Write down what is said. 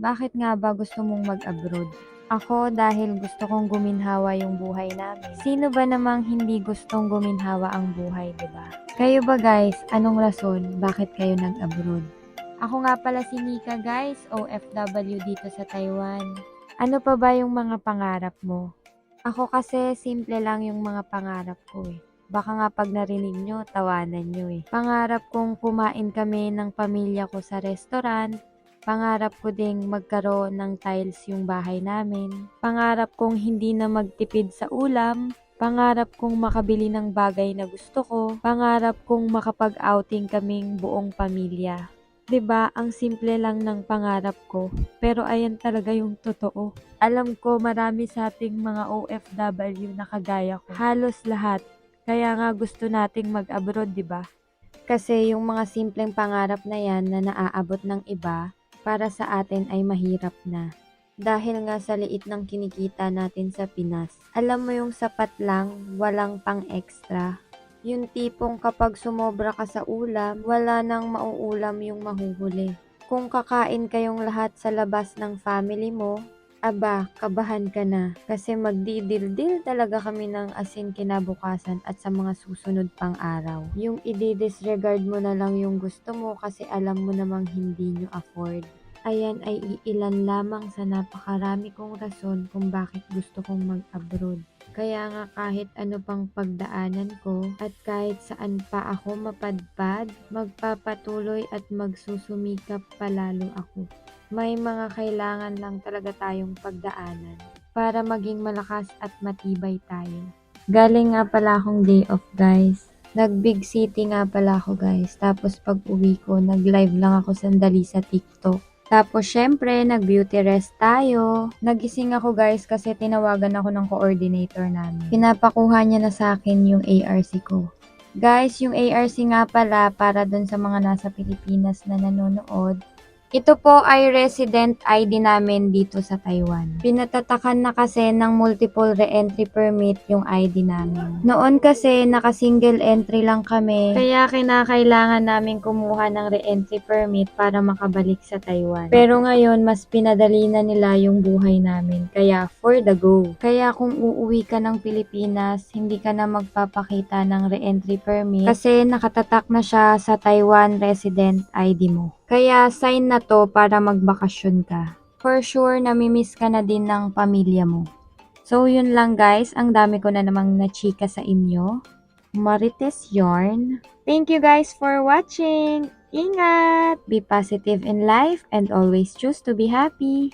Bakit nga ba gusto mong mag-abroad? Ako dahil gusto kong guminhawa yung buhay namin. Sino ba namang hindi gustong guminhawa ang buhay, di ba? Kayo ba guys, anong rason bakit kayo nag-abroad? Ako nga pala si Nika guys, OFW dito sa Taiwan. Ano pa ba yung mga pangarap mo? Ako kasi simple lang yung mga pangarap ko eh. Baka nga pag narinig nyo, tawanan nyo eh. Pangarap kong kumain kami ng pamilya ko sa restaurant. Pangarap ko ding magkaroon ng tiles yung bahay namin. Pangarap kong hindi na magtipid sa ulam. Pangarap kong makabili ng bagay na gusto ko. Pangarap kong makapag-outing kaming buong pamilya. 'Di ba ang simple lang ng pangarap ko, pero ayan talaga yung totoo. Alam ko marami sa ating mga OFW na kagaya ko. Halos lahat. Kaya nga gusto nating mag-abroad, 'di ba? Kasi yung mga simpleng pangarap na yan na naaabot ng iba, para sa atin ay mahirap na. Dahil nga sa liit ng kinikita natin sa Pinas. Alam mo yung sapat lang, walang pang extra. Yung tipong kapag sumobra ka sa ulam, wala nang mauulam yung mahuhuli. Kung kakain kayong lahat sa labas ng family mo, aba, kabahan ka na. Kasi magdidildil talaga kami ng asin kinabukasan at sa mga susunod pang araw. Yung i-disregard mo na lang yung gusto mo kasi alam mo namang hindi nyo afford. Ayan ay iilan lamang sa napakarami kong rason kung bakit gusto kong mag-abroad. Kaya nga kahit ano pang pagdaanan ko at kahit saan pa ako mapadpad, magpapatuloy at magsusumikap palalo ako. May mga kailangan lang talaga tayong pagdaanan para maging malakas at matibay tayo. Galing nga pala akong day off guys. Nag big city nga pala ako guys. Tapos pag uwi ko, nag live lang ako sandali sa TikTok. Tapos, syempre, nag-beauty rest tayo. Nagising ako guys kasi tinawagan ako ng coordinator namin. Pinapakuha niya na sa akin yung ARC ko. Guys, yung ARC nga pala para dun sa mga nasa Pilipinas na nanonood. Ito po ay resident ID namin dito sa Taiwan. Pinatatakan na kasi ng multiple re-entry permit yung ID namin. Noon kasi naka-single entry lang kami, kaya kinakailangan namin kumuha ng re-entry permit para makabalik sa Taiwan. Pero ngayon, mas pinadali na nila yung buhay namin, kaya for the go. Kaya kung uuwi ka ng Pilipinas, hindi ka na magpapakita ng re-entry permit kasi nakatatak na siya sa Taiwan resident ID mo. Kaya sign na to para magbakasyon ka. For sure, namimiss ka na din ng pamilya mo. So, yun lang guys. Ang dami ko na namang nachika sa inyo. Marites Yarn. Thank you guys for watching. Ingat! Be positive in life and always choose to be happy.